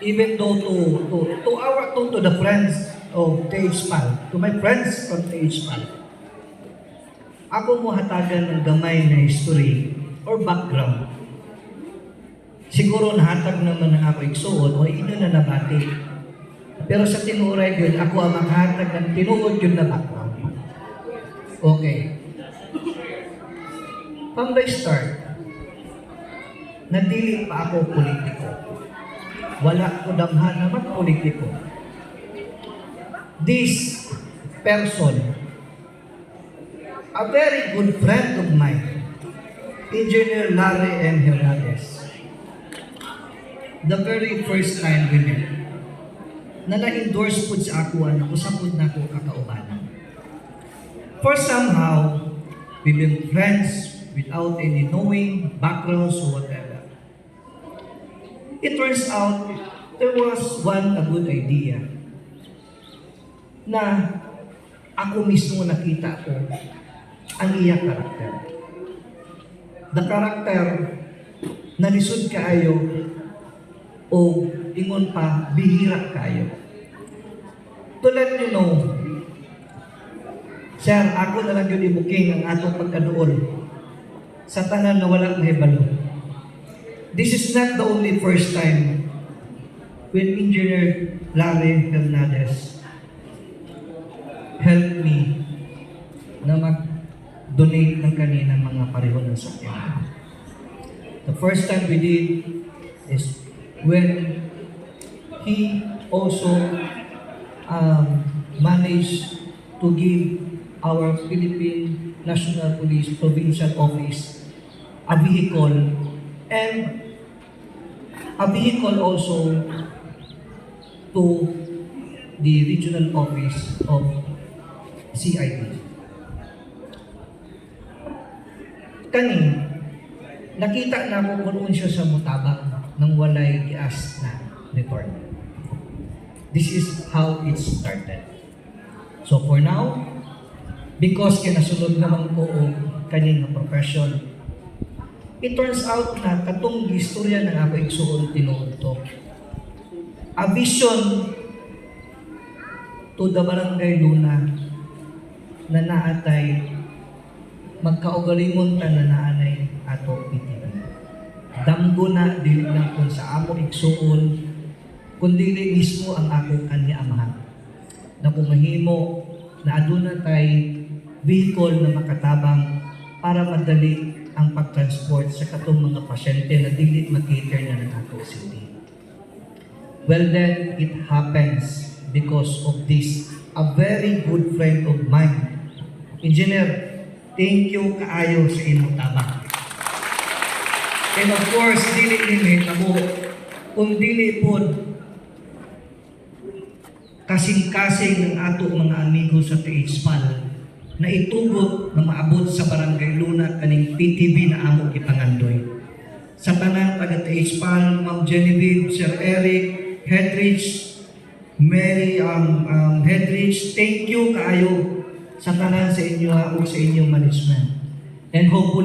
even though to, to, to our, to, to the friends of THPAL, to my friends from THPAL, ako mo hatagan ng gamay na history or background. Siguro nahatag naman ng ako igsuon o ino na nabati. Pero sa tinuray yun, ako ang maghatag ng tinuod yun na background. Okay. From the start, nadili pa ako politiko. Wala ko damhan na magpolitiko. This person, a very good friend of mine, Engineer Larry M. Hernandez, the very first time we met, na na-endorse po sa ako, ano, usapod na ako kakaubanan. For somehow, we've been friends without any knowing backgrounds or whatever. It turns out, there was one a good idea na ako mismo nakita ko ang iya karakter. The character na lisod kaayo o ingon pa bihira kayo. To let you know, Sir, ako na lang yun ibuking ang atong pagkadool sa tanan na walang mahibalo. This is not the only first time when Engineer Larry Hernandez helped me na mag-donate ng kaninang mga pareho ng sakyan. The first time we did is when he also um, managed to give our Philippine National Police Provincial Office a vehicle and a vehicle also to the regional office of CID. Kani, nakita na ako kung unsyo sa mutabang ng walay gias na return. This is how it started. So for now, because kinasunod naman ko o kaning profession, it turns out na katong istorya ng ako igsuon tinuod. A vision to the barangay Luna na naatay magkaugalingon ta na naanay ato PTV. Damgo na dili lang kung sa amo igsuon kundi mismo ang akong kanya amahan na pumahimo na aduna tay vehicle na makatabang para madali ang pagtransport sa katong mga pasyente na dili makater na ng ato city. Well then, it happens because of this, a very good friend of mine. Engineer, thank you kaayo sa imong tabang. And of course, dili limit ako, kung dili po kasing-kasing ng ato mga amigo sa THPAL na itugot na maabot sa Barangay Luna kaning PTV na amo gipangandoy. Sa tanang taga THPAL, Ma'am Genevieve, Sir Eric, Hedrich, Mary um, um, Hedrich, thank you kaayo sa tanan sa inyo ha, o sa inyong management. And hopefully